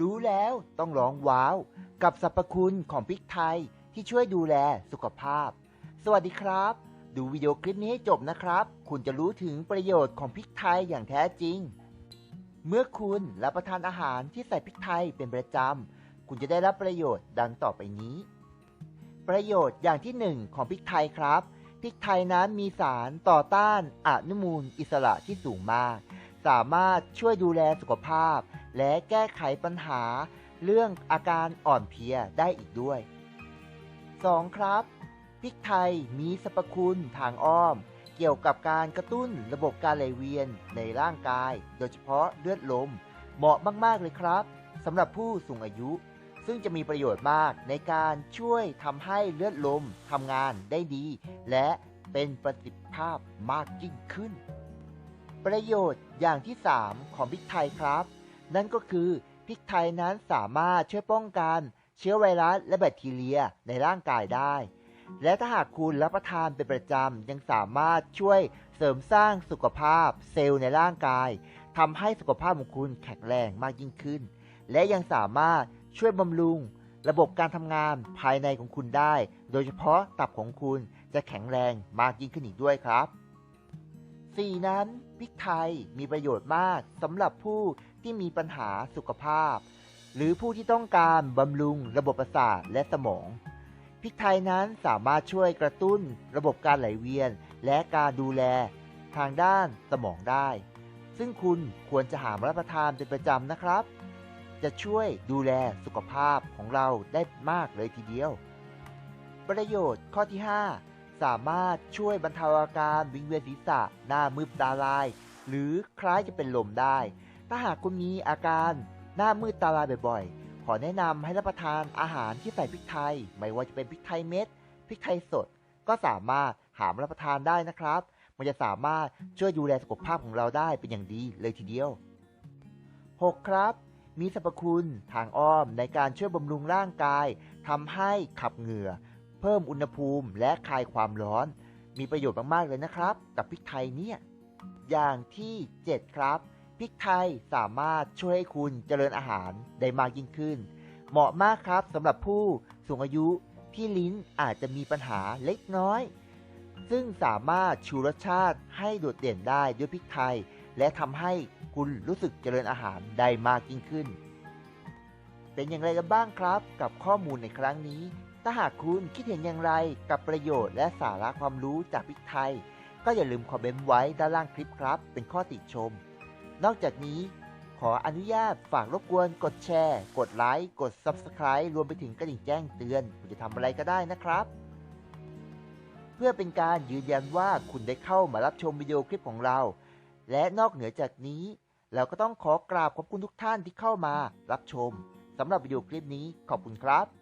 รู้แล้วต้องร้องว้าว กับสรรพคุณของพริกไทยที่ช่วยดูแลสุขภาพ สวัสดีครับ ดูวิดีโอคลิปนี้ให้จบนะครับ คุณจะรู้ถึงประโยชน์ของพริกไทยอย่างแท้จริง เมื่อคุณรับประทานอาหารที่ใส่พริกไทยเป็นประจำ คุณจะได้รับประโยชน์ดังต่อไปนี้ ประโยชน์อย่างที่หนึ่งของพริกไทยครับพริกไทยนั้นมีสารต่อต้านอนุมูลอิสระที่สูงมาก สามารถช่วยดูแลสุขภาพ และแก้ไขปัญหา เรื่องอาการอ่อนเพลียได้อีกด้วย 2. ครับพริกไทยมีสรรพคุณทางอ้อม เกี่ยวกับการกระตุ้นระบบการไหลเวียนในร่างกาย โดยเฉพาะเลือดลม เหมาะมาก ๆ เลยครับสำหรับผู้สูงอายุ ซึ่งจะมีประโยชน์มากในการช่วยทำให้เลือดลมทำงานได้ดี และเป็นประสิทธิภาพมากยิ่งขึ้น ประโยชน์อย่างที่ 3 ของพริกไทยครับ นั่นก็คือพริกไทยนั้นสามารถช่วยป้องกันเชื้อไวรัสและแบคทีเรียในร่างกายได้ และถ้าหากคุณรับประทานเป็นประจำยังสามารถช่วยเสริมสร้างสุขภาพเซลล์ในร่างกายทำให้สุขภาพของคุณแข็งแรงมากยิ่งขึ้น และยังสามารถช่วยบำรุง ระบบการทำงานภายในของคุณได้ โดยเฉพาะตับของคุณจะแข็งแรงมากยิ่งขึ้นอีกด้วยครับ 4. นั้น พริกไทยมีประโยชน์มากสำหรับผู้ที่มีปัญหาสุขภาพ หรือผู้ที่ต้องการบำรุงระบบประสาทและสมองพริกไทยนั้นสามารถช่วยกระตุ้นระบบการไหลเวียน และการดูแล ทางด้านสมองได้ ซึ่งคุณควรจะหามรับประทานเป็นประจำนะครับ จะช่วยดูแลสุขภาพของเราได้มากเลยทีเดียว ประโยชน์ข้อที่ 5 สามารถช่วยบรรเทาอาการวิงเวียนศีรษะหน้ามืดตาลาย หรือคล้ายจะเป็นลมได้ ถ้าหากคุณมีอาการหน้ามืดตาลายบ่อยๆ ขอแนะนำให้รับประทานอาหารที่ใส่พริกไทย ไม่ว่าจะเป็นพริกไทยเม็ดพริกไทยสด ก็สามารถหามรับประทานได้นะครับ มันจะสามารถช่วยดูแลสุขภาพของเราได้เป็นอย่างดีเลยทีเดียว 6. ครับ มีสรรพคุณทางอ้อมในการช่วยบำรุงร่างกายทำให้ขับเหงื่อ เพิ่มอุณหภูมิและคลายความร้อน มีประโยชน์มาก ๆ เลยนะครับ กับพริกไทยเนี่ย อย่างที่ 7 ครับพริกไทยสามารถช่วยให้คุณเจริญอาหารได้มากยิ่งขึ้น เหมาะมากครับสำหรับผู้สูงอายุที่ลิ้นอาจจะมีปัญหาเล็กน้อย ซึ่งสามารถชูรสชาติให้โดดเด่นได้ด้วยพริกไทย และทำให้คุณรู้สึกเจริญอาหารได้มากยิ่งขึ้น เป็นอย่างไรกันบ้างครับกับข้อมูลในครั้งนี้ ถ้าหากคุณคิดเห็นอย่างไรกับประโยชน์และสาระความรู้จากพิกไทย ก็อย่าลืมคอมเมนต์ไว้ด้านล่างคลิปครับ เป็นข้อติชม นอกจากนี้ ขออนุญาตฝากรบกวนกดแชร์ กดไลค์กด Subscribe รวมไปถึงกระดิ่งแจ้งเตือนคุณจะทำอะไรก็ได้นะครับ เพื่อเป็นการยืนยันว่าคุณได้เข้ามารับชมวิดีโอคลิปของเรา และนอกเหนือจากนี้ เราก็ต้องขอกราบขอบคุณทุกท่านที่เข้ามารับชมสำหรับวิดีโอคลิปนี้ขอบคุณครับ